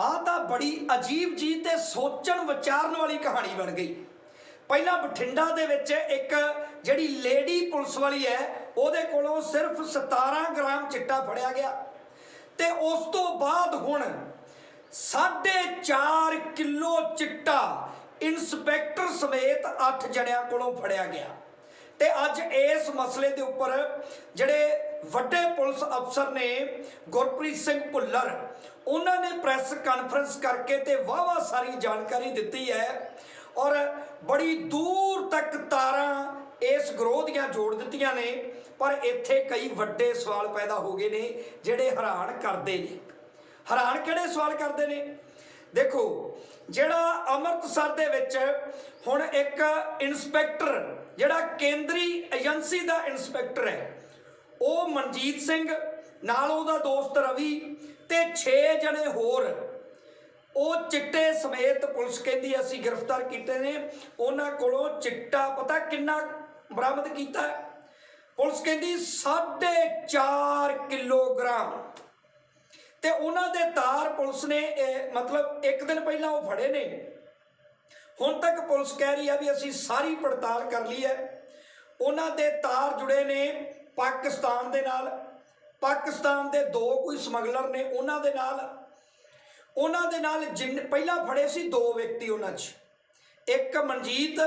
ਆਹ ਤਾਂ ਬੜੀ ਅਜੀਬ ਜੀ ਤੇ ਸੋਚਣ ਵਿਚਾਰਨ ਵਾਲੀ ਕਹਾਣੀ ਬਣ ਗਈ। ਪਹਿਲਾਂ ਬਠਿੰਡਾ ਦੇ ਵਿੱਚ ਇੱਕ ਜਿਹੜੀ ਲੇਡੀ ਪੁਲਿਸ ਵਾਲੀ ਹੈ, ਉਹਦੇ ਕੋਲੋਂ ਸਿਰਫ 17 ਗ੍ਰਾਮ ਚਿੱਟਾ ਫੜਿਆ ਗਿਆ। ਤੇ ਉਸ ਤੋਂ ਬਾਅਦ ਹੁਣ 4.5 ਕਿਲੋ ਚਿੱਟਾ ਇਨਸਪੈਕਟਰ ਸਮੇਤ 8 ਜਣਿਆਂ ਕੋਲੋਂ ਫੜਿਆ ਗਿਆ। ਤੇ ਅੱਜ ਇਸ ਮਸਲੇ ਦੇ ਉੱਪਰ ਜਿਹੜੇ ਵੱਡੇ ਪੁਲਿਸ ਅਫਸਰ ਨੇ ਗੁਰਪ੍ਰੀਤ ਸਿੰਘ ਭੁੱਲਰ, ਉਹਨਾਂ ਨੇ ਪ੍ਰੈਸ ਕਾਨਫਰੰਸ ਕਰਕੇ ਤੇ ਵਾਵਾ ਸਾਰੀ ਜਾਣਕਾਰੀ ਦਿੱਤੀ ਹੈ ਔਰ ਬੜੀ ਦੂਰ ਤੱਕ ਤਾਰਾਂ ਇਸ ਗਰੋਹ ਦੀਆਂ ਜੋੜ ਦਿੱਤੀਆਂ ਨੇ, ਪਰ ਇੱਥੇ ਕਈ ਵੱਡੇ ਸਵਾਲ ਪੈਦਾ ਹੋ ਗਏ ਨੇ, ਜਿਹੜੇ ਹੈਰਾਨ ਕਰਦੇ ਨੇ। ਹੈਰਾਨ ਕਿਹੜੇ ਸਵਾਲ ਕਰਦੇ ਨੇ? ਦੇਖੋ, ਜਿਹੜਾ ਅੰਮ੍ਰਿਤਸਰ ਦੇ ਵਿੱਚ ਹੁਣ ਇੱਕ ਇਨਸਪੈਕਟਰ ਜਿਹੜਾ ਕੇਂਦਰੀ ਏਜੰਸੀ ਦਾ ਇਨਸਪੈਕਟਰ ਹੈ ਉਹ ਮਨਜੀਤ ਸਿੰਘ, ਨਾਲ ਉਹਦਾ ਦੋਸਤ ਰਵੀ ਤੇ 6 ਜਣੇ ਹੋਰ। ਉਹ ਚਿੱਟੇ ਸਮੇਤ ਪੁਲਿਸ ਕਹਿੰਦੀ ਅਸੀਂ ਗ੍ਰਿਫਤਾਰ ਕੀਤੇ ਨੇ। ਉਹਨਾਂ ਕੋਲੋਂ ਚਿੱਟਾ ਪਤਾ ਕਿੰਨਾ ਬਰਾਮਦ ਕੀਤਾ ਪੁਲਿਸ ਕਹਿੰਦੀ 4.5 ਕਿਲੋਗ੍ਰਾਮ। ਤੇ ਉਹਨਾਂ ਦੇ ਤਾਰ ਪੁਲਿਸ ਨੇ ਮਤਲਬ ਇੱਕ ਦਿਨ ਪਹਿਲਾਂ ਉਹ ਫੜੇ ਨੇ। ਹੁਣ ਤੱਕ ਪੁਲਿਸ ਕਹਿ ਰਹੀ ਆ ਵੀ ਅਸੀਂ ਸਾਰੀ ਪੜਤਾਲ ਕਰ ਲਈ ਹੈ। ਉਹਨਾਂ ਦੇ ਤਾਰ ਜੁੜੇ ਨੇ। ਪਾਕਿਸਤਾਨ ਦੇ ਨਾਲ, ਪਾਕਿਸਤਾਨ ਦੇ ਦੋ ਕੋਈ ਸਮਗਲਰ ਨੇ ਉਹਨਾਂ ਦੇ ਨਾਲ। ਉਹਨਾਂ ਦੇ ਨਾਲ ਜਿੰਨ, ਪਹਿਲਾਂ ਫੜੇ ਸੀ ਦੋ ਵਿਅਕਤੀ ਉਹਨਾਂ 'ਚ। ਇੱਕ ਮਨਜੀਤ,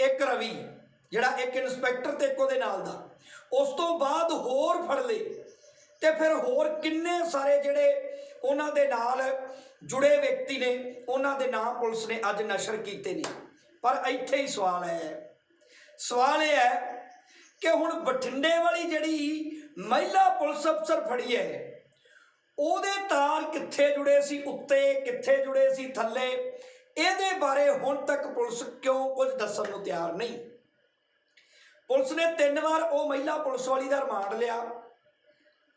ਇੱਕ ਰਵੀ, ਜਿਹੜਾ ਇੱਕ ਇਨਸਪੈਕਟਰ ਤੇ ਇੱਕ ਉਹਦੇ ਨਾਲ ਦਾ। ਉਸ ਤੋਂ ਬਾਅਦ ਹੋਰ ਫੜ ਲਏ ਤੇ ਫਿਰ ਹੋਰ ਕਿੰਨੇ ਸਾਰੇ ਜਿਹੜੇ ਉਹਨਾਂ ਦੇ ਨਾਲ ਜੁੜੇ ਵਿਅਕਤੀ ਨੇ, ਉਹਨਾਂ ਦੇ ਨਾਮ ਪੁਲਿਸ ਨੇ ਅੱਜ ਨਸ਼ਰ ਕੀਤੇ ਨੇ। ਪਰ ਇੱਥੇ ਹੀ ਸਵਾਲ ਹੈ। ਸਵਾਲ ਇਹ ਹੈ ਕਿ ਹੁਣ ਬਠਿੰਡੇ ਵਾਲੀ ਜਿਹੜੀ ਮਹਿਲਾ ਪੁਲਿਸ ਅਫਸਰ ਫੜੀ ਹੈ, ਉਹਦੇ ਤਾਰ ਕਿੱਥੇ ਜੁੜੇ ਸੀ, ਉੱਤੇ ਕਿੱਥੇ ਜੁੜੇ ਸੀ, ਥੱਲੇ, ਇਹਦੇ ਬਾਰੇ ਹੁਣ ਤੱਕ ਪੁਲਿਸ ਕਿਉਂ ਕੁਝ ਦੱਸਣ ਨੂੰ ਤਿਆਰ ਨਹੀਂ? ਪੁਲਿਸ ਨੇ ਤਿੰਨ ਵਾਰ ਉਹ ਮਹਿਲਾ ਪੁਲਿਸ ਵਾਲੀ ਦਾ ਰਿਮਾਂਡ ਲਿਆ।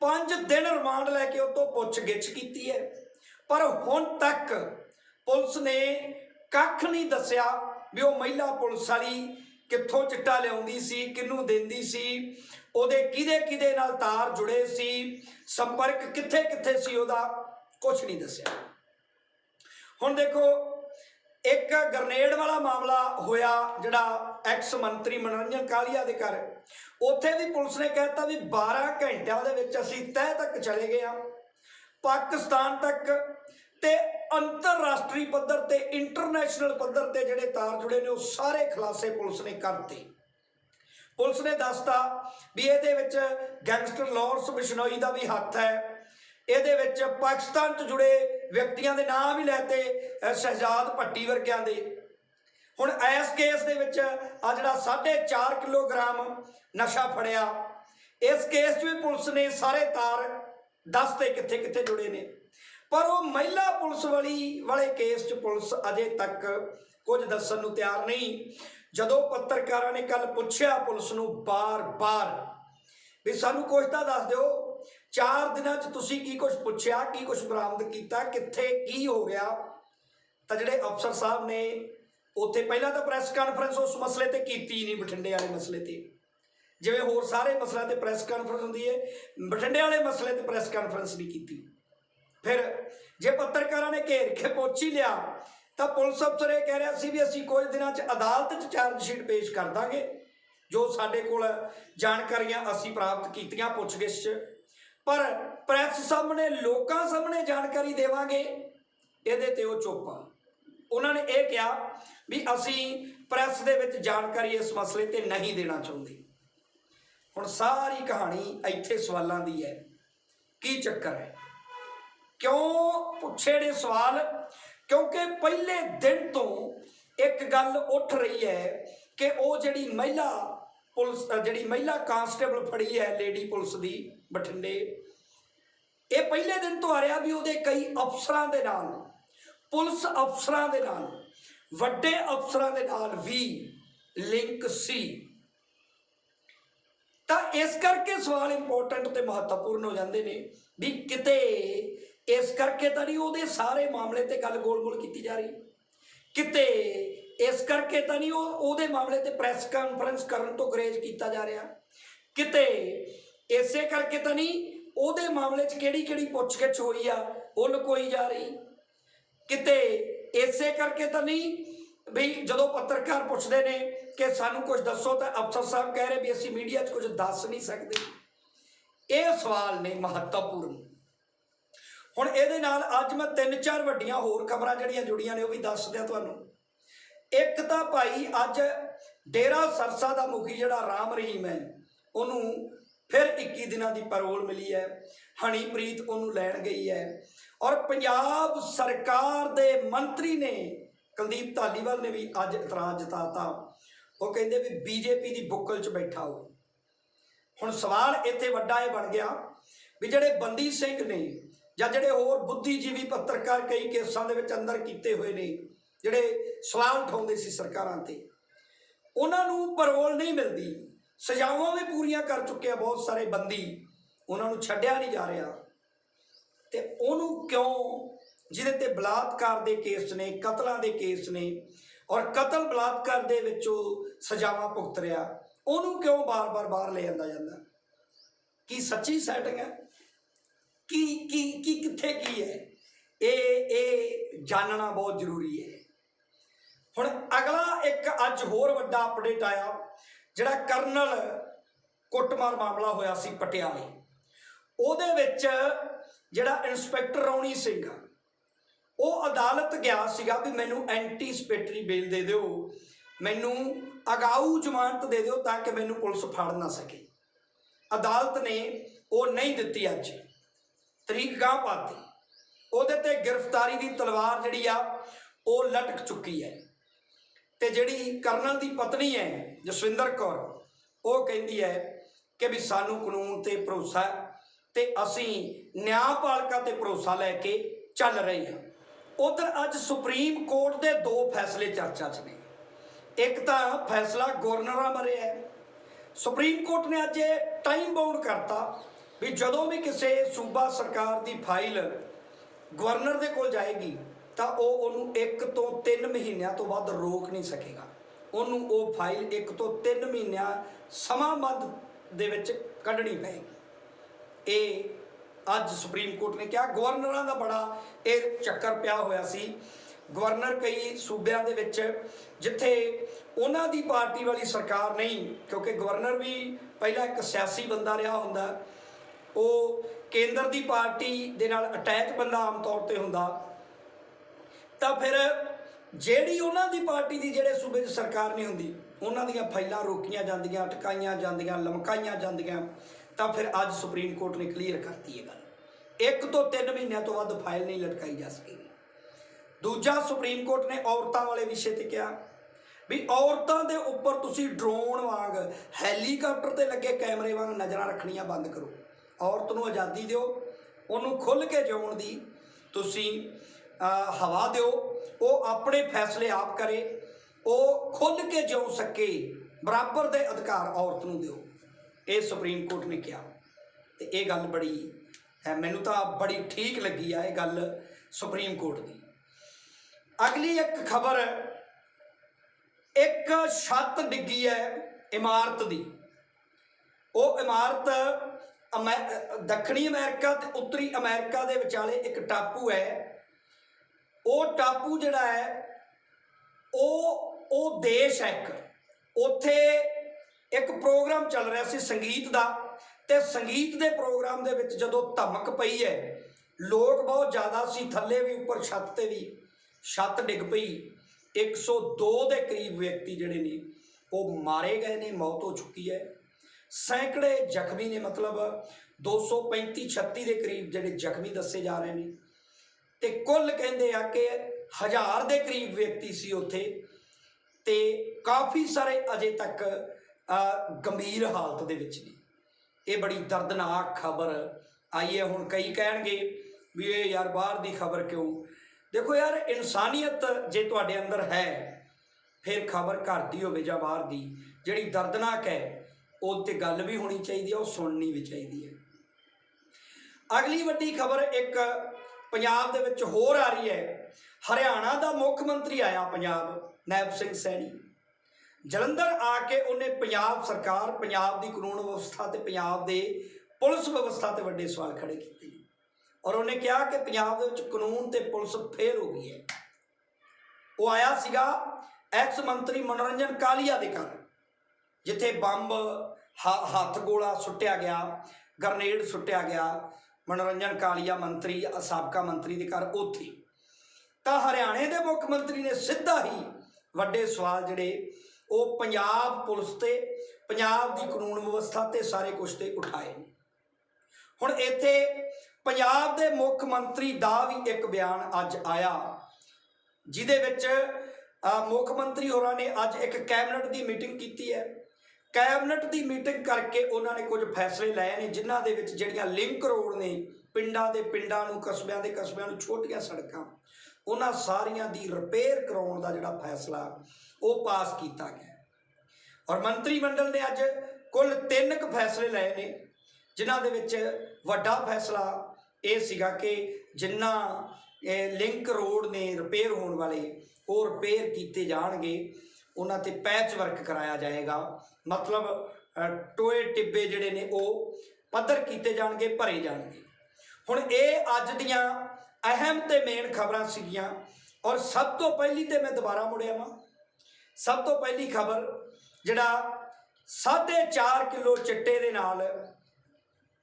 ਪੰਜ ਦਿਨ ਰਿਮਾਂਡ ਲੈ ਕੇ ਉਹ ਤੋਂ ਪੁੱਛਗਿੱਛ ਕੀਤੀ ਹੈ। ਪਰ ਹੁਣ ਤੱਕ ਪੁਲਿਸ ਨੇ ਕੱਖ ਨਹੀਂ ਦੱਸਿਆ ਵੀ ਉਹ ਮਹਿਲਾ ਪੁਲਿਸ ਵਾਲੀ ਕਿੱਥੋਂ ਚਿੱਟਾ ਲਿਆਉਂਦੀ ਸੀ, ਕਿਹਨੂੰ ਦਿੰਦੀ ਸੀ, ਉਹਦੇ ਕਿਹਦੇ ਕਿਹਦੇ ਨਾਲ ਤਾਰ ਜੁੜੇ ਸੀ, ਸੰਪਰਕ ਕਿੱਥੇ ਕਿੱਥੇ ਸੀ ਉਹਦਾ ਕੁਝ ਨਹੀਂ ਦੱਸਿਆ। ਹੁਣ ਦੇਖੋ, ਇੱਕ ਗਰਨੇਡ ਵਾਲਾ ਮਾਮਲਾ ਹੋਇਆ ਜਿਹੜਾ ਐਕਸ ਮੰਤਰੀ ਮਨੋਰੰਜਨ ਕਾਲੀਆ ਦੇ ਘਰ। ਉੱਥੇ ਵੀ ਪੁਲਿਸ ਨੇ ਕਹਿਤਾ ਵੀ 12 ਘੰਟਿਆਂ ਦੇ ਵਿੱਚ ਅਸੀਂ ਤਹਿ ਤੱਕ ਚਲੇ ਗਏ ਆ ਪਾਕਿਸਤਾਨ ਤੱਕ ਤੇ ਅੰਤਰਰਾਸ਼ਟਰੀ ਪੱਧਰ ਤੇ ਇੰਟਰਨੈਸ਼ਨਲ ਪੱਧਰ ਤੇ ਜਿਹੜੇ ਤਾਰ ਜੁੜੇ ਨੇ, ਉਹ ਸਾਰੇ ਖੁਲਾਸੇ ਪੁਲਿਸ ਨੇ ਕਰਤੇ। ਪੁਲਿਸ ਨੇ ਦੱਸਤਾ ਵੀ ਇਹਦੇ ਵਿੱਚ ਗੈਂਗਸਟਰ ਲਾਰੈਂਸ ਬਿਸ਼ਨੋਈ ਦਾ ਵੀ ਹੱਥ ਹੈ। ਇਹਦੇ ਵਿੱਚ ਪਾਕਿਸਤਾਨ 'ਚ ਜੁੜੇ ਵਿਅਕਤੀਆਂ ਦੇ ਨਾਂ ਵੀ ਲੈਤੇ, ਅਹ ਸ਼ਹਿਜ਼ਾਦ ਭੱਟੀ ਵਰਗਿਆਂ ਦੇ। ਹੁਣ ਇਸ ਕੇਸ ਦੇ ਵਿੱਚ ਆ ਜਿਹੜਾ 4.5 ਕਿਲੋਗ੍ਰਾਮ ਨਸ਼ਾ ਫੜਿਆ, ਇਸ ਕੇਸ 'ਚ ਵੀ ਪੁਲਿਸ ਨੇ ਸਾਰੇ ਤਾਰ ਦੱਸਤੇ ਕਿੱਥੇ ਕਿੱਥੇ ਜੁੜੇ ਨੇ। ਪਰ ਉਹ ਮਹਿਲਾ ਪੁਲਿਸ ਵਾਲੀ ਵਾਲੇ ਕੇਸ 'ਚ ਪੁਲਿਸ ਅਜੇ ਤੱਕ ਕੁਝ ਦੱਸਣ ਨੂੰ ਤਿਆਰ ਨਹੀਂ। ਜਦੋਂ ਪੱਤਰਕਾਰਾਂ ਨੇ ਕੱਲ ਪੁੱਛਿਆ ਪੁਲਿਸ ਨੂੰ ਬਾਰ-ਬਾਰ ਵੀ ਸਾਨੂੰ ਕੁਝ ਤਾਂ ਦੱਸ ਦਿਓ, ਚਾਰ ਦਿਨਾਂ 'ਚ ਤੁਸੀਂ ਕੀ ਕੁਝ ਪੁੱਛਿਆ, ਕੀ ਕੁਝ ਬਰਾਮਦ ਕੀਤਾ, ਕਿੱਥੇ, ਕੀ ਹੋ ਗਿਆ? ਤਾਂ ਜਿਹੜੇ ਅਫਸਰ ਸਾਹਿਬ ਨੇ ਉੱਥੇ ਪਹਿਲਾਂ ਤਾਂ ਪ੍ਰੈਸ ਕਾਨਫਰੰਸ ਉਸ ਮਸਲੇ ਤੇ ਕੀਤੀ ਨਹੀਂ, ਬਠਿੰਡੇ ਵਾਲੇ ਮਸਲੇ ਤੇ। ਜਿਵੇਂ ਹੋਰ ਸਾਰੇ ਮਸਲਿਆਂ ਤੇ ਪ੍ਰੈਸ ਕਾਨਫਰੰਸ ਹੁੰਦੀ ਹੈ, ਬਠਿੰਡੇ ਵਾਲੇ ਮਸਲੇ ਤੇ ਪ੍ਰੈਸ ਕਾਨਫਰੰਸ ਨਹੀਂ ਕੀਤੀ। ਫਿਰ ਜੇ ਪੱਤਰਕਾਰਾਂ ਨੇ ਘੇਰ ਕੇ ਪੁੱਛ ਹੀ ਲਿਆ, ਤਾਂ ਪੁਲਿਸ ਅਫਸਰ ਇਹ ਕਹਿ ਰਿਹਾ ਸੀ ਵੀ ਅਸੀਂ ਕੁਝ ਦਿਨਾਂ 'ਚ ਅਦਾਲਤ 'ਚ ਚਾਰਜ ਸ਼ੀਟ ਪੇਸ਼ ਕਰ ਦਾਂਗੇ, ਜੋ ਸਾਡੇ ਕੋਲ ਜਾਣਕਾਰੀਆਂ ਅਸੀਂ ਪ੍ਰਾਪਤ ਕੀਤੀਆਂ ਪੁੱਛਗਿੱਛ 'ਚ। ਪਰ ਪ੍ਰੈਸ ਸਾਹਮਣੇ, ਲੋਕਾਂ ਸਾਹਮਣੇ ਜਾਣਕਾਰੀ ਦੇਵਾਂਗੇ, ਇਹਦੇ ਤੇ ਉਹ ਚੁੱਪ ਆ। ਉਹਨਾਂ ਨੇ ਇਹ ਕਿਹਾ ਵੀ ਅਸੀਂ ਪ੍ਰੈਸ ਦੇ ਵਿੱਚ ਜਾਣਕਾਰੀ ਇਸ ਮਸਲੇ ਤੇ ਨਹੀਂ ਦੇਣਾ ਚਾਹੁੰਦੇ। ਹੁਣ ਸਾਰੀ ਕਹਾਣੀ ਇੱਥੇ ਸਵਾਲਾਂ ਦੀ ਹੈ। ਕੀ ਚੱਕਰ ਹੈ? ਕਿਉਂ ਪੁੱਛੇ ਨੇ ਸਵਾਲ? ਕਿਉਂਕਿ ਪਹਿਲੇ ਦਿਨ ਤੋਂ ਇੱਕ ਗੱਲ ਉੱਠ ਰਹੀ ਹੈ ਕਿ ਉਹ ਜਿਹੜੀ ਮਹਿਲਾ ਪੁਲਿਸ ਜਿਹੜੀ ਮਹਿਲਾ ਕਾਂਸਟੇਬਲ ਫੜੀ ਹੈ ਲੇਡੀ ਪੁਲਿਸ ਦੀ ਬਠਿੰਡੇ, ਇਹ ਪਹਿਲੇ ਦਿਨ ਤੋਂ ਆ ਰਿਹਾ ਵੀ ਉਹਦੇ ਕਈ ਅਫਸਰਾਂ ਦੇ ਨਾਲ, ਪੁਲਿਸ ਅਫਸਰਾਂ ਦੇ ਨਾਲ, ਵੱਡੇ ਅਫਸਰਾਂ ਦੇ ਨਾਲ ਵੀ ਲਿੰਕ ਸੀ। ਤਾਂ ਇਸ ਕਰਕੇ ਸਵਾਲ ਇੰਪੋਰਟੈਂਟ ਤੇ ਮਹੱਤਵਪੂਰਨ ਹੋ ਜਾਂਦੇ ਨੇ ਵੀ ਕਿਤੇ ਇਸ ਕਰਕੇ ਤਾਂ ਨਹੀਂ ਉਹਦੇ ਸਾਰੇ ਮਾਮਲੇ ਤੇ ਗੱਲ ਗੋਲ-ਗੋਲ ਕੀਤੀ ਜਾ ਰਹੀ। ਕਿਤੇ ਇਸ ਕਰਕੇ ਤਾਂ ਨਹੀਂ ਉਹ ਉਹਦੇ ਮਾਮਲੇ ਤੇ ਪ੍ਰੈਸ ਕਾਨਫਰੰਸ ਕਰਨ ਤੋਂ ਗਰੇਜ ਕੀਤਾ ਜਾ ਰਿਹਾ। ਕਿਤੇ ਇਸੇ ਕਰਕੇ ਤਾਂ ਨਹੀਂ ਉਹਦੇ ਮਾਮਲੇ 'ਚ ਕਿਹੜੀ ਕਿਹੜੀ ਪੁੱਛਗਿੱਛ ਹੋਈ ਆ ਉਹ ਲੁਕੋਈ ਜਾ ਰਹੀ। ਕਿਤੇ ਇਸੇ ਕਰਕੇ ਤਾਂ ਨਹੀਂ ਵੀ ਜਦੋਂ ਪੱਤਰਕਾਰ ਪੁੱਛਦੇ ਨੇ ਕਿ ਸਾਨੂੰ ਕੁਝ ਦੱਸੋ ਤਾਂ ਅਫਸਰ ਸਾਹਿਬ ਕਹਿ ਰਹੇ ਵੀ ਅਸੀਂ ਮੀਡੀਆ 'ਚ ਕੁਝ ਦੱਸ ਨਹੀਂ ਸਕਦੇ। ਇਹ ਸਵਾਲ ਨੇ ਮਹੱਤਵਪੂਰਨ। ਹੁਣ ਇਹਦੇ ਨਾਲ ਅੱਜ ਮੈਂ ਤਿੰਨ ਚਾਰ ਵੱਡੀਆਂ ਹੋਰ ਖਬਰਾਂ ਜਿਹੜੀਆਂ ਜੁੜੀਆਂ ਨੇ ਉਹ ਵੀ ਦੱਸ ਦਿਆਂ ਤੁਹਾਨੂੰ। ਇੱਕ ਤਾਂ ਭਾਈ ਅੱਜ ਡੇਰਾ ਸਰਸਾ ਦਾ ਮੁਖੀ ਜਿਹੜਾ ਰਾਮ ਰਹੀਮ ਹੈ, ਉਹਨੂੰ ਫਿਰ 21 ਦਿਨਾਂ ਦੀ ਪੈਰੋਲ ਮਿਲੀ ਹੈ ਹਣੀਪ੍ਰੀਤ ਉਹਨੂੰ ਲੈਣ ਗਈ ਹੈ ਔਰ ਪੰਜਾਬ ਸਰਕਾਰ ਦੇ ਮੰਤਰੀ ਨੇ ਕੁਲਦੀਪ ਧਾਲੀਵਾਲ ਨੇ ਵੀ ਅੱਜ ਇਤਰਾਜ਼ ਜਤਾਤਾ ਉਹ ਕਹਿੰਦੇ ਵੀ ਬੀਜੇਪੀ ਦੀ ਬੁੱਕਲ 'ਚ ਬੈਠਾ ਹੋ ਹੁਣ ਸਵਾਲ ਇੱਥੇ ਵੱਡਾ ਇਹ ਬਣ ਗਿਆ ਵੀ ਜਿਹੜੇ ਬੰਦੀ ਸਿੰਘ ਨੇ ਜਾਂ ਜਿਹੜੇ ਹੋਰ ਬੁੱਧੀਜੀਵੀ ਪੱਤਰਕਾਰ ਕਈ ਕੇਸਾਂ ਦੇ ਵਿੱਚ ਅੰਦਰ ਕੀਤੇ ਹੋਏ ਨੇ, ਜਿਹੜੇ ਸਵਾਲ ਉਠਾਉਂਦੇ ਸੀ ਸਰਕਾਰਾਂ ਤੇ, ਉਹਨਾਂ ਨੂੰ ਪਰੋਲ ਨਹੀਂ ਮਿਲਦੀ। ਸਜ਼ਾਵਾਂ ਵੀ ਪੂਰੀਆਂ ਕਰ ਚੁੱਕੇ ਆ ਬਹੁਤ ਸਾਰੇ ਬੰਦੀ, ਉਹਨਾਂ ਨੂੰ ਛੱਡਿਆ ਨਹੀਂ ਜਾ ਰਿਹਾ। ਤੇ ਉਹਨੂੰ ਕਿਉਂ? ਜਿਹਦੇ ਤੇ ਬਲਾਤਕਾਰ ਦੇ ਕੇਸ ਨੇ, ਕਤਲਾਂ ਦੇ ਕੇਸ ਨੇ, ਔਰ ਕਤਲ ਬਲਾਤਕਾਰ ਦੇ ਵਿੱਚੋਂ ਸਜ਼ਾਵਾਂ ਭੁਗਤ ਰਿਹਾ। ਉਹਨੂੰ ਕਿਉਂ ਬਾਰ-ਬਾਰ ਬਾਹਰ ਲੈ ਜਾਂਦਾ ਜਾਂਦਾ? ਕੀ ਸੱਚੀ ਸੈਟਿੰਗ ਹੈ? ਕੀ ਕੀ ਕੀ, ਕਿੱਥੇ ਕੀ ਹੈ? ਇਹ ਇਹ ਜਾਣਨਾ ਬਹੁਤ ਜ਼ਰੂਰੀ ਹੈ। ਹੁਣ ਅਗਲਾ ਇੱਕ ਅੱਜ ਹੋਰ ਵੱਡਾ ਅਪਡੇਟ ਆਇਆ, ਜਿਹੜਾ ਕਰਨਲ ਕੁੱਟਮਾਰ ਮਾਮਲਾ ਹੋਇਆ ਸੀ ਪਟਿਆਲੇ। ਉਹਦੇ ਵਿੱਚ ਜਿਹੜਾ ਇਨਸਪੈਕਟਰ ਰੌਣੀ ਸਿੰਘ ਉਹ ਅਦਾਲਤ ਗਿਆ ਸੀਗਾ ਵੀ ਮੈਨੂੰ ਐਂਟੀਸਪੇਟਰੀ ਬੇਲ ਦੇ ਦਿਓ, ਮੈਨੂੰ ਅਗਾਊ ਜ਼ਮਾਨਤ ਦੇ ਦਿਓ ਤਾਂ ਕਿ ਮੈਨੂੰ ਪੁਲਿਸ ਫੜ ਨਾ ਸਕੇ। ਅਦਾਲਤ ਨੇ ਉਹ ਨਹੀਂ ਦਿੱਤੀ ਅੱਜ। ਤਰੀਕ ਗਾਹ ਪਾਤੀ। ਉਹਦੇ ਤੇ ਗ੍ਰਿਫਤਾਰੀ ਦੀ ਤਲਵਾਰ ਜਿਹੜੀ ਆ, ਉਹ ਲਟਕ ਚੁੱਕੀ ਹੈ। ਤੇ ਜਿਹੜੀ ਕਰਨਲ ਦੀ ਪਤਨੀ ਹੈ, ਜਸਵਿੰਦਰ ਕੌਰ, ਉਹ ਕਹਿੰਦੀ ਹੈ ਕਿ ਵੀ ਸਾਨੂੰ ਕਾਨੂੰਨ ਤੇ ਭਰੋਸਾ ਹੈ ਤੇ ਅਸੀਂ ਨਿਆਂਪਾਲਕਾ ਤੇ ਭਰੋਸਾ ਲੈ ਕੇ ਚੱਲ ਰਹੇ ਹਾਂ। ਉਧਰ ਅੱਜ ਸੁਪਰੀਮ ਕੋਰਟ ਦੇ ਦੋ ਫੈਸਲੇ ਚਰਚਾ 'ਚ ਨੇ। ਇੱਕ ਤਾਂ ਫੈਸਲਾ ਗਵਰਨਰਾਂ ਬਾਰੇ ਹੈ। ਸੁਪਰੀਮ ਕੋਰਟ ਨੇ ਅੱਜ ਇਹ ਟਾਈਮ ਬਾਉਂਡ ਕਰਤਾ ਵੀ ਜਦੋਂ ਵੀ ਕਿਸੇ ਸੂਬਾ ਸਰਕਾਰ ਦੀ ਫਾਈਲ ਗਵਰਨਰ ਦੇ ਕੋਲ ਜਾਏਗੀ, ਤਾਂ ਉਹ ਉਹਨੂੰ 1 ਤੋਂ 3 ਮਹੀਨਿਆਂ ਤੋਂ ਵੱਧ ਰੋਕ ਨਹੀਂ ਸਕੇਗਾ। ਉਹਨੂੰ ਉਹ ਫਾਈਲ 1 ਤੋਂ 3 ਮਹੀਨਿਆਂ ਸਮਾਂਬੱਧ ਦੇ ਵਿੱਚ ਕੱਢਣੀ ਪਏਗੀ। ਇਹ ਅੱਜ ਸੁਪਰੀਮ ਕੋਰਟ ਨੇ ਕਿਹਾ। ਗਵਰਨਰਾਂ ਦਾ ਬੜਾ ਇਹ ਚੱਕਰ ਪਿਆ ਹੋਇਆ ਸੀ। ਗਵਰਨਰ ਕਈ ਸੂਬਿਆਂ ਦੇ ਵਿੱਚ ਜਿੱਥੇ ਉਹਨਾਂ ਦੀ ਪਾਰਟੀ ਵਾਲੀ ਸਰਕਾਰ ਨਹੀਂ, ਕਿਉਂਕਿ ਗਵਰਨਰ ਵੀ ਪਹਿਲਾਂ ਇੱਕ ਸਿਆਸੀ ਬੰਦਾ ਰਿਹਾ ਹੁੰਦਾ। ਉਹ ਕੇਂਦਰ ਦੀ ਪਾਰਟੀ ਦੇ ਨਾਲ ਅਟੈਚ ਬੰਦਾ ਆਮ ਤੌਰ ਤੇ ਹੁੰਦਾ। ਤਾਂ ਫਿਰ ਜਿਹੜੀ ਉਹਨਾਂ ਦੀ ਪਾਰਟੀ ਦੀ ਜਿਹੜੇ ਸੂਬੇ 'ਚ ਸਰਕਾਰ ਨਹੀਂ ਹੁੰਦੀ, ਉਹਨਾਂ ਦੀਆਂ ਫਾਈਲਾਂ ਰੋਕੀਆਂ ਜਾਂਦੀਆਂ, ਅਟਕਾਈਆਂ ਜਾਂਦੀਆਂ, ਲਮਕਾਈਆਂ ਜਾਂਦੀਆਂ, ਤਾਂ ਫਿਰ ਅੱਜ ਸੁਪਰੀਮ ਕੋਰਟ ਨੇ ਕਲੀਅਰ ਕਰਤੀ ਇਹ ਗੱਲ। ਇੱਕ ਤੋਂ 3 ਮਹੀਨਿਆਂ ਤੋਂ ਵੱਧ ਫਾਈਲ ਨਹੀਂ ਲਟਕਾਈ ਜਾ ਸਕੇਗੀ। ਦੂਜਾ, ਸੁਪਰੀਮ ਕੋਰਟ ਨੇ ਔਰਤਾਂ ਵਾਲੇ ਵਿਸ਼ੇ ਤੇ ਕਿਹਾ ਵੀ ਔਰਤਾਂ ਦੇ ਉੱਪਰ ਤੁਸੀਂ ਡਰੋਨ ਵਾਂਗ ਹੈਲੀਕਾਪਟਰ ਤੇ ਲੱਗੇ ਕੈਮਰੇ ਵਾਂਗ ਨਜ਼ਰਾਂ ਰੱਖਣੀਆਂ ਬੰਦ ਕਰੋ। ਔਰਤ ਨੂੰ ਆਜ਼ਾਦੀ ਦਿਓ, ਉਹਨੂੰ ਖੁੱਲ੍ਹ ਕੇ ਜਿਉਣ ਦੀ ਤੁਸੀਂ ਹਵਾ ਦਿਓ, ਉਹ ਆਪਣੇ ਫੈਸਲੇ ਆਪ ਕਰੇ, ਉਹ ਖੁੱਲ੍ਹ ਕੇ ਜਿਉ ਸਕੇ, ਬਰਾਬਰ ਦੇ ਅਧਿਕਾਰ ਔਰਤ ਨੂੰ ਦਿਓ। ਇਹ ਸੁਪਰੀਮ ਕੋਰਟ ਨੇ ਕਿਹਾ। ਤੇ ਇਹ ਗੱਲ ਬੜੀ ਹੈ ਮੈਨੂੰ ਤਾਂ ਬੜੀ ਠੀਕ ਲੱਗੀ ਆ ਇਹ ਗੱਲ ਸੁਪਰੀਮ ਕੋਰਟ ਦੀ। ਅਗਲੀ ਇੱਕ ਖਬਰ, ਇੱਕ ਛੱਤ ਡਿੱਗੀ ਹੈ ਇਮਾਰਤ ਦੀ। ਉਹ ਇਮਾਰਤ ਅਮੈ- ਦੱਖਣੀ ਅਮਰੀਕਾ ਤੇ ਉੱਤਰੀ ਅਮਰੀਕਾ ਦੇ ਵਿਚਾਲੇ ਇੱਕ ਟਾਪੂ ਹੈ। ਉਹ ਟਾਪੂ ਜਿਹੜਾ ਹੈ, ਉਹ ਉਹ ਦੇਸ਼ ਹੈ ਇੱਕ। ਉੱਥੇ ਇੱਕ ਪ੍ਰੋਗਰਾਮ ਚੱਲ ਰਿਹਾ ਸੀ ਸੰਗੀਤ ਦਾ ਤੇ ਸੰਗੀਤ ਦੇ ਪ੍ਰੋਗਰਾਮ ਦੇ ਵਿੱਚ ਜਦੋਂ ਧਮਕ ਪਈ ਹੈ, ਲੋਕ ਬਹੁਤ ਜ਼ਿਆਦਾ ਸੀ, ਥੱਲੇ ਵੀ, ਉੱਪਰ ਛੱਤ ਤੇ ਵੀ, ਛੱਤ ਡਿੱਗ ਪਈ। 102 ਦੇ ਕਰੀਬ ਵਿਅਕਤੀ ਜਿਹੜੇ ਨੇ, ਉਹ ਮਾਰੇ ਗਏ ਨੇ, ਮੌਤ ਹੋ ਚੁੱਕੀ ਹੈ। ਸੈਂਕੜੇ ਜ਼ਖਮੀ ਨੇ, ਮਤਲਬ 235 36 ਦੇ ਕਰੀਬ ਜਿਹੜੇ ਜ਼ਖਮੀ ਦੱਸੇ ਜਾ ਰਹੇ ਨੇ। ਤੇ ਕੁੱਲ ਕਹਿੰਦੇ ਆ ਕਿ ਹਜ਼ਾਰ ਦੇ ਕਰੀਬ ਵਿਅਕਤੀ ਸੀ ਉੱਥੇ ਤੇ ਕਾਫੀ ਸਾਰੇ ਅਜੇ ਤੱਕ ਗੰਭੀਰ ਹਾਲਤ ਦੇ ਵਿੱਚ ਨੇ। ਇਹ ਬੜੀ ਦਰਦਨਾਕ ਖਬਰ ਆਈ ਹੈ। ਹੁਣ ਕਈ ਕਹਿਣਗੇ ਵੀ ਇਹ ਯਾਰ ਬਾਹਰ ਦੀ ਖਬਰ ਕਿਉਂ? ਦੇਖੋ ਯਾਰ, ਇਨਸਾਨੀਅਤ ਜੇ ਤੁਹਾਡੇ ਅੰਦਰ ਹੈ, ਫਿਰ ਖਬਰ ਘਰ ਦੀ ਹੋਵੇ ਜਾਂ ਬਾਹਰ ਦੀ, ਜਿਹੜੀ ਦਰਦਨਾਕ ਹੈ ਉਹ ਤੇ ਗੱਲ ਵੀ ਹੋਣੀ ਚਾਹੀਦੀ ਹੈ ਉਹ ਸੁਣਨੀ ਵੀ ਚਾਹੀਦੀ ਹੈ ਅਗਲੀ ਵੱਡੀ ਖਬਰ ਇੱਕ ਪੰਜਾਬ ਦੇ ਵਿੱਚ ਹੋਰ ਆ ਰਹੀ ਹੈ। ਹਰਿਆਣਾ ਦਾ ਮੁੱਖ ਮੰਤਰੀ ਆਇਆ ਪੰਜਾਬ, ਨੈਬ ਸਿੰਘ ਸੈਣੀ। ਜਲੰਧਰ ਆ ਕੇ ਉਹਨੇ ਪੰਜਾਬ ਸਰਕਾਰ, ਪੰਜਾਬ ਦੀ ਕਾਨੂੰਨ ਵਿਵਸਥਾ ਤੇ ਪੰਜਾਬ ਦੇ ਪੁਲਿਸ ਵਿਵਸਥਾ ਤੇ ਵੱਡੇ ਸਵਾਲ ਖੜੇ ਕੀਤੇ ਔਰ ਉਹਨੇ ਕਿਹਾ ਕਿ ਪੰਜਾਬ ਦੇ ਵਿੱਚ ਕਾਨੂੰਨ ਤੇ ਪੁਲਿਸ ਫੇਲ ਹੋ ਗਈ ਹੈ। ਉਹ ਆਇਆ ਸੀਗਾ ਐਕਸ ਮੰਤਰੀ ਮਨੋਰੰਜਨ ਕਾਲੀਆ ਦੇ ਘਰ। ਜਿੱਥੇ ਬੰਬ ਹ- ਹੱਥ ਗੋਲਾ ਸੁੱਟਿਆ ਗਿਆ, ਗਰਨੇਡ ਸੁੱਟਿਆ ਗਿਆ, ਮਨੋਰੰਜਨ ਕਾਲੀਆ ਮੰਤਰੀ ਸਾਬਕਾ ਮੰਤਰੀ ਦੇ ਘਰ ਉੱਥੇ। ਤਾਂ ਹਰਿਆਣੇ ਦੇ ਮੁੱਖ ਮੰਤਰੀ ਨੇ ਸਿੱਧਾ ਹੀ ਵੱਡੇ ਸਵਾਲ ਜਿਹੜੇ, ਉਹ ਪੰਜਾਬ ਪੁਲਿਸ ਤੇ, ਪੰਜਾਬ ਦੀ ਕਾਨੂੰਨ ਵਿਵਸਥਾ ਤੇ ਸਾਰੇ ਕੁਝ ਤੇ ਉਠਾਏ ਨੇ। ਹੁਣ ਇੱਥੇ ਪੰਜਾਬ ਦੇ ਮੁੱਖ ਮੰਤਰੀ ਦਾ ਵੀ ਇੱਕ ਬਿਆਨ ਅੱਜ ਆਇਆ, ਜਿਹਦੇ ਵਿੱਚ ਮੁੱਖ ਮੰਤਰੀ ਹੋਰਾਂ ਨੇ ਅੱਜ ਇੱਕ ਕੈਬਨਿਟ ਦੀ ਮੀਟਿੰਗ ਕੀਤੀ ਹੈ। ਕੈਬਨਿਟ ਦੀ ਮੀਟਿੰਗ ਕਰਕੇ ਉਹਨਾਂ ਨੇ ਕੁਝ ਫੈਸਲੇ ਲਏ ਨੇ, ਜਿਨ੍ਹਾਂ ਦੇ ਵਿੱਚ ਜਿਹੜੀਆਂ ਲਿੰਕ ਰੋਡ ਨੇ, ਪਿੰਡਾਂ ਦੇ ਪਿੰਡਾਂ ਨੂੰ, ਕਸਬਿਆਂ ਦੇ ਕਸਬਿਆਂ ਨੂੰ, ਛੋਟੀਆਂ ਸੜਕਾਂ, ਉਹਨਾਂ ਸਾਰੀਆਂ ਦੀ ਰਿਪੇਅਰ ਕਰਾਉਣ ਦਾ ਜਿਹੜਾ ਫੈਸਲਾ, ਉਹ ਪਾਸ ਕੀਤਾ ਗਿਆ। ਔਰ ਮੰਤਰੀ ਮੰਡਲ ਨੇ ਅੱਜ ਕੁੱਲ ਤਿੰਨ ਕੁ ਫੈਸਲੇ ਲਏ ਨੇ, ਜਿਨ੍ਹਾਂ ਦੇ ਵਿੱਚ ਵੱਡਾ ਫੈਸਲਾ ਇਹ ਸੀਗਾ ਕਿ ਜਿੰਨਾ ਲਿੰਕ ਰੋਡ ਨੇ ਰਿਪੇਅਰ ਹੋਣ ਵਾਲੇ, ਉਹ ਰਿਪੇਅਰ ਕੀਤੇ ਜਾਣਗੇ। ਉਹਨਾਂ ਤੇ ਪੈਚ ਵਰਕ ਕਰਾਇਆ ਜਾਏਗਾ। ਮਤਲਬ ਟੋਏ ਟਿੱਬੇ ਜਿਹੜੇ ਨੇ ਉਹ ਪੱਧਰ ਕੀਤੇ ਜਾਣਗੇ, ਭਰੇ ਜਾਣਗੇ। ਹੁਣ ਇਹ ਅੱਜ ਦੀਆਂ ਅਹਿਮ ਤੇ ਮੇਨ ਖਬਰਾਂ ਸੀਗੀਆਂ ਔਰ ਸਭ ਤੋਂ ਪਹਿਲੀ ਤੇ ਮੈਂ ਦੁਬਾਰਾ ਮੁੜਿਆ ਵਾਂ। ਸਭ ਤੋਂ ਪਹਿਲੀ ਖਬਰ ਜਿਹੜਾ 4.5 ਕਿਲੋ ਚਿੱਟੇ ਦੇ ਨਾਲ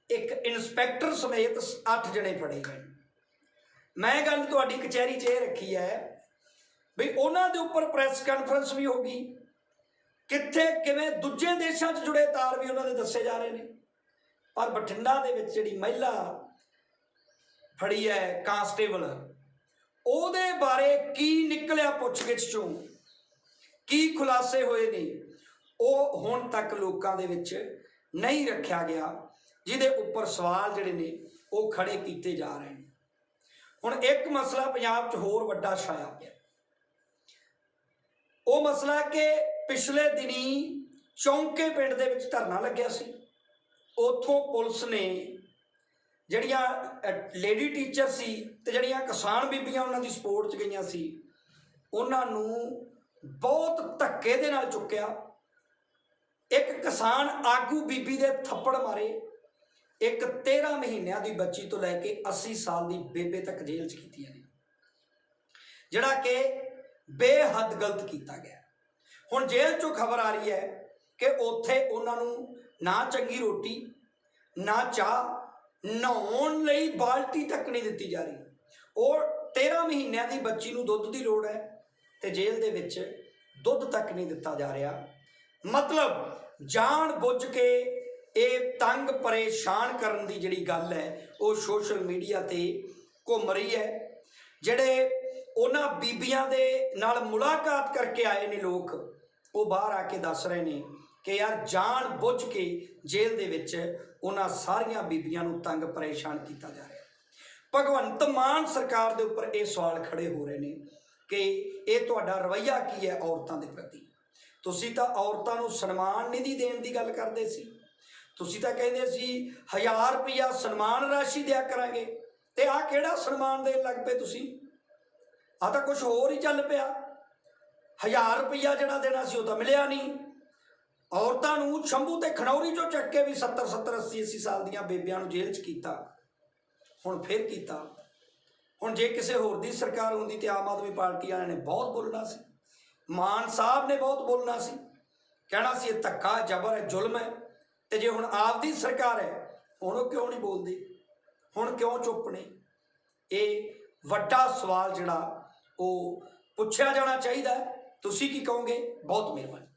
ਇੱਕ ਇਨਸਪੈਕਟਰ ਸਮੇਤ 8 ਜਣੇ ਫੜੇ ਗਏ ਮੈਂ ਗੱਲ ਤੁਹਾਡੀ ਕਚਹਿਰੀ 'ਚ ਇਹ ਰੱਖੀ ਹੈ ਵੀ ਉਹਨਾਂ ਦੇ ਉੱਪਰ ਪ੍ਰੈਸ ਕਾਨਫਰੰਸ ਵੀ ਹੋ ਗਈ। ਕਿੱਥੇ, ਕਿਵੇਂ, ਦੂਜੇ ਦੇਸ਼ਾਂ 'ਚ ਜੁੜੇ ਤਾਰ ਵੀ ਉਹਨਾਂ ਦੇ ਦੱਸੇ ਜਾ ਰਹੇ ਨੇ। ਪਰ ਬਠਿੰਡਾ ਦੇ ਵਿੱਚ ਜਿਹੜੀ ਮਹਿਲਾ ਫੜੀ ਹੈ, ਕਾਂਸਟੇਬਲ, ਉਹਦੇ ਬਾਰੇ ਕੀ ਨਿਕਲਿਆ ਪੁੱਛਗਿੱਛ ਚੋਂ? ਕੀ ਖੁਲਾਸੇ ਹੋਏ ਨੇ? ਉਹ ਹੁਣ ਤੱਕ ਲੋਕਾਂ ਦੇ ਵਿੱਚ ਨਹੀਂ ਰੱਖਿਆ ਗਿਆ। ਜਿਹਦੇ ਉੱਪਰ ਸਵਾਲ ਜਿਹੜੇ ਨੇ, ਉਹ ਖੜੇ ਕੀਤੇ ਜਾ ਰਹੇ ਨੇ। ਹੁਣ ਇੱਕ ਮਸਲਾ ਪੰਜਾਬ 'ਚ ਹੋਰ ਵੱਡਾ ਛਾਇਆ ਪਿਆ। ਉਹ ਮਸਲਾ ਕਿ ਪਿਛਲੇ ਦਿਨੀ ਚੌਂਕੇ ਪਿੰਡ ਦੇ ਵਿੱਚ ਧਰਨਾ ਲੱਗਿਆ ਸੀ। ਉਥੋਂ ਪੁਲਿਸ ਨੇ ਜਿਹੜੀਆਂ ਲੇਡੀ ਟੀਚਰ ਸੀ ਤੇ ਜਿਹੜੀਆਂ ਕਿਸਾਨ ਬੀਬੀਆਂ ਉਹਨਾਂ ਦੀ ਸਪੋਰਟ 'ਚ ਗਈਆਂ ਸੀ, ਉਹਨਾਂ ਨੂੰ ਬਹੁਤ ਧੱਕੇ ਦੇ ਨਾਲ ਚੁੱਕਿਆ। ਇੱਕ ਕਿਸਾਨ ਆਗੂ ਬੀਬੀ ਦੇ ਥੱਪੜ ਮਾਰੇ। ਇੱਕ 13 ਮਹੀਨਿਆਂ ਦੀ ਬੱਚੀ ਤੋਂ ਲੈ ਕੇ 80 ਸਾਲ ਦੀ ਬੇਬੇ ਤੱਕ ਜੇਲ੍ਹ 'ਚ ਕੀਤੀਆਂ ਨੇ ਜਿਹੜਾ ਕਿ ਬੇਹੱਦ ਗਲਤ ਕੀਤਾ ਗਿਆ। ਹੁਣ ਜੇਲ੍ਹ 'ਚੋਂ ਖਬਰ ਆ ਰਹੀ ਹੈ ਕਿ ਉੱਥੇ ਉਹਨਾਂ ਨੂੰ ਨਾ ਚੰਗੀ ਰੋਟੀ, ਨਾ ਚਾਹ, ਨਹਾਉਣ ਲਈ ਬਾਲਟੀ ਤੱਕ ਨਹੀਂ ਦਿੱਤੀ ਜਾ ਰਹੀ। ਉਹ 13 ਮਹੀਨਿਆਂ ਦੀ ਬੱਚੀ ਨੂੰ ਦੁੱਧ ਦੀ ਲੋੜ ਹੈ ਤੇ ਜੇਲ੍ਹ ਦੇ ਵਿੱਚ ਦੁੱਧ ਤੱਕ ਨਹੀਂ ਦਿੱਤਾ ਜਾ ਰਿਹਾ। ਮਤਲਬ ਜਾਣ ਬੁੱਝ ਕੇ ਇਹ ਤੰਗ ਪਰੇਸ਼ਾਨ ਕਰਨ ਦੀ ਜਿਹੜੀ ਗੱਲ ਹੈ, ਉਹ ਸੋਸ਼ਲ ਮੀਡੀਆ ਤੇ ਘੁੰਮ ਰਹੀ ਹੈ, ਜਿਹੜੇ ਉਹਨਾਂ ਬੀਬੀਆਂ ਦੇ ਨਾਲ ਮੁਲਾਕਾਤ ਕਰਕੇ ਆਏ ਨੇ ਲੋਕ। ਉਹ ਬਾਹਰ ਆ ਕੇ ਦੱਸ ਰਹੇ ਨੇ ਕਿ ਯਾਰ ਜਾਣ ਬੁੱਝ ਕੇ ਜੇਲ੍ਹ ਦੇ ਵਿੱਚ ਉਹਨਾਂ ਸਾਰੀਆਂ ਬੀਬੀਆਂ ਨੂੰ ਤੰਗ ਪਰੇਸ਼ਾਨ ਕੀਤਾ ਜਾ ਰਿਹਾ। ਭਗਵੰਤ ਮਾਨ ਸਰਕਾਰ ਦੇ ਉੱਪਰ ਇਹ ਸਵਾਲ ਖੜੇ ਹੋ ਰਹੇ ਨੇ ਕਿ ਇਹ ਤੁਹਾਡਾ ਰਵੱਈਆ ਕੀ ਹੈ ਔਰਤਾਂ ਦੇ ਪ੍ਰਤੀ? ਤੁਸੀਂ ਤਾਂ ਔਰਤਾਂ ਨੂੰ ਸਨਮਾਨ ਨਿਧੀ ਦੇਣ ਦੀ ਗੱਲ ਕਰਦੇ ਸੀ। ਤੁਸੀਂ ਤਾਂ ਕਹਿੰਦੇ ਸੀ 1000 ਰੁਪਇਆ ਸਨਮਾਨ ਰਾਸ਼ੀ ਦਿਆ ਕਰਾਂਗੇ। ਤੇ ਆਹ ਕਿਹੜਾ ਸਨਮਾਨ ਦੇਣ ਲੱਗ ਪਏ ਤੁਸੀਂ? ਆ ਤਾਂ ਕੁਝ ਹੋਰ ਹੀ ਚੱਲ ਪਿਆ। 1000 ਰੁਪਇਆ ਜਿਹੜਾ ਦੇਣਾ ਸੀ ਉਹ ਤਾਂ ਮਿਲਿਆ ਨਹੀਂ। ਔਰਤਾਂ ਨੂੰ ਸ਼ੰਭੂ ਤੇ ਖਣੌਰੀ ਚੋਂ ਚੱਕ ਕੇ ਵੀ 70 70 80 80 ਸਾਲ ਦੀਆਂ ਬੇਬੀਆਂ ਨੂੰ ਜੇਲ੍ਹ 'ਚ ਕੀਤਾ। ਹੁਣ ਫਿਰ ਕੀਤਾ। ਹੁਣ ਜੇ ਕਿਸੇ ਹੋਰ ਦੀ ਸਰਕਾਰ ਹੁੰਦੀ ਤੇ ਆਮ ਆਦਮੀ ਪਾਰਟੀ ਵਾਲਿਆਂ ਨੇ ਬਹੁਤ ਬੋਲਣਾ ਸੀ। ਮਾਨ ਸਾਹਿਬ ਨੇ ਬਹੁਤ ਬੋਲਣਾ ਸੀ। ਕਹਿਣਾ ਸੀ, ਇਹ ਧੱਕਾ ਜ਼ਬਰ ਹੈ, ਜ਼ੁਲਮ ਹੈ। ਤੇ ਜੇ ਹੁਣ ਆਪਦੀ ਸਰਕਾਰ ਹੈ, ਹੁਣ ਉਹ ਕਿਉਂ ਨਹੀਂ ਬੋਲਦੇ? ਹੁਣ ਕਿਉਂ ਚੁੱਪ ਨੇ? ਇਹ ਵੱਡਾ ਸਵਾਲ ਜਿਹੜਾ ਉਹ ਪੁੱਛਿਆ ਜਾਣਾ ਚਾਹੀਦਾ ਤੁਸੀਂ ਕੀ ਕਹੋਗੇ? ਬਹੁਤ ਮਿਹਰਬਾਨੀ।